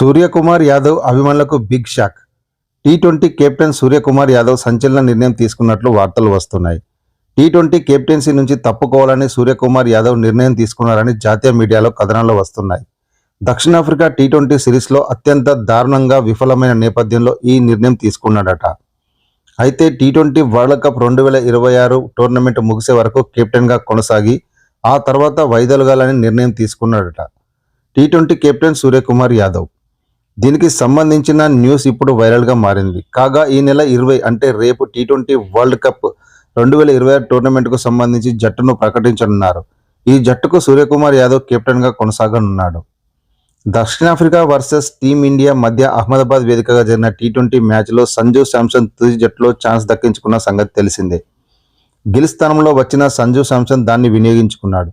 సూర్యకుమార్ యాదవ్ అభిమానులకు big shock. T twenty captain Suryakumar Yadav సంచలన నిర్ణయం తీసుకున్నట్లు వార్తలు వస్తున్నాయి. టీ ట్వంటీ కెప్టెన్సీ నుంచి తప్పుకోవాలని సూర్యకుమార్ యాదవ్ నిర్ణయం తీసుకున్నారని జాతీయ మీడియాలో కథనాలు వస్తున్నాయి. దక్షిణాఫ్రికా టీ ట్వంటీ సిరీస్లో అత్యంత దారుణంగా విఫలమైన నేపథ్యంలో ఈ నిర్ణయం తీసుకున్నాడట. అయితే టీ ట్వంటీ వరల్డ్ కప్ రెండు వేల ఇరవై ఆరు టోర్నమెంట్ ముగిసే వరకు కెప్టెన్గా కొనసాగి ఆ తర్వాత వైదొలగాలని నిర్ణయం తీసుకున్నాడట. T twenty captain Suryakumar Yadav దీనికి సంబంధించిన న్యూస్ ఇప్పుడు వైరల్గా మారింది. కాగా ఈ నెల ఇరవై అంటే రేపు టీ ట్వంటీ వరల్డ్ కప్ రెండు వేల ఇరవై ఆరు టోర్నమెంట్కు సంబంధించి జట్టును ప్రకటించనున్నారు. ఈ జట్టుకు సూర్యకుమార్ యాదవ్ కెప్టెన్గా కొనసాగనున్నాడు. దక్షిణాఫ్రికా వర్సెస్ టీమిండియా మధ్య అహ్మదాబాద్ వేదికగా జరిగిన టీ ట్వంటీ మ్యాచ్లో సంజు శాంసన్ తుది జట్టులో ఛాన్స్ దక్కించుకున్న సంగతి తెలిసిందే. గిల్ స్థానంలో వచ్చిన సంజు శాంసన్ దాన్ని వినియోగించుకున్నాడు.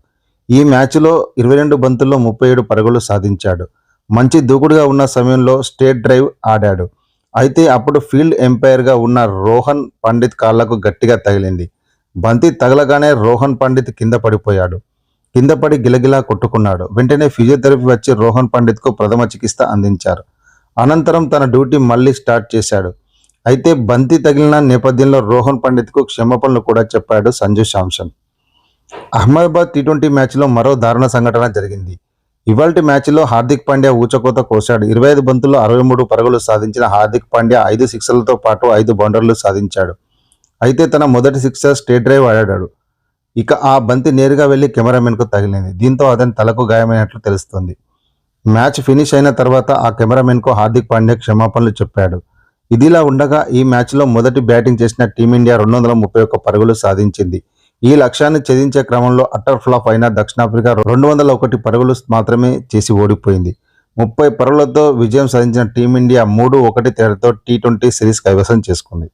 ఈ మ్యాచ్లో ఇరవై రెండు బంతుల్లో ముప్పై ఏడు పరుగులు సాధించాడు. మంచి దూకుడుగా ఉన్న సమయంలో స్టేట్ డ్రైవ్ ఆడాడు. అయితే అప్పుడు ఫీల్డ్ ఎంపైర్గా ఉన్న రోహన్ పండిత్ కాళ్ళకు గట్టిగా తగిలింది. బంతి తగలగానే రోహన్ పండిత్ కింద పడిపోయాడు. కింద పడి గిలగిలా కొట్టుకున్నాడు. వెంటనే ఫిజియోథెరపీ వచ్చి రోహన్ పండిత్కు ప్రథమ చికిత్స అందించారు. అనంతరం తన డ్యూటీ మళ్ళీ స్టార్ట్ చేశాడు. అయితే బంతి తగిలిన నేపథ్యంలో రోహన్ పండిత్కు క్షమాపణలు కూడా చెప్పాడు సంజు శాంసన్. అహ్మదాబాద్ టీ ట్వంటీ మ్యాచ్లో మరో దారుణ సంఘటన జరిగింది. ఇవాల్టి మ్యాచ్లో హార్దిక్ పాండ్యా ఊచకోత కోశాడు. ఇరవై ఐదు బంతుల్లో అరవై మూడు పరుగులు సాధించిన హార్దిక్ పాండ్యా ఐదు సిక్సర్లతో పాటు ఐదు బౌండర్లు సాధించాడు. అయితే తన మొదటి సిక్సర్ స్టేట్ డ్రైవ్ ఆడాడు. ఇక ఆ బంతి నేరుగా వెళ్ళి కెమెరామెన్కు తగిలింది. దీంతో అతని తలకు గాయమైనట్లు తెలుస్తుంది. మ్యాచ్ ఫినిష్ అయిన తర్వాత ఆ కెమెరామెన్కు హార్దిక్ పాండ్యా క్షమాపణలు చెప్పాడు. ఇదిలా ఉండగా ఈ మ్యాచ్లో మొదటి బ్యాటింగ్ చేసిన టీమిండియా రెండు వందల ముప్పై ఒక్క పరుగులు సాధించింది. ఈ లక్ష్యాన్ని ఛేదించే క్రమంలో అట్టర్ ఫ్లాప్ అయిన దక్షిణాఫ్రికా రెండు వందల ఒకటి పరుగులు మాత్రమే చేసి ఓడిపోయింది. ముప్పై పరుగులతో విజయం సాధించిన టీమిండియా మూడు ఒకటి తేడాతో టీ ట్వంటీ సిరీస్ కైవసం చేసుకుంది.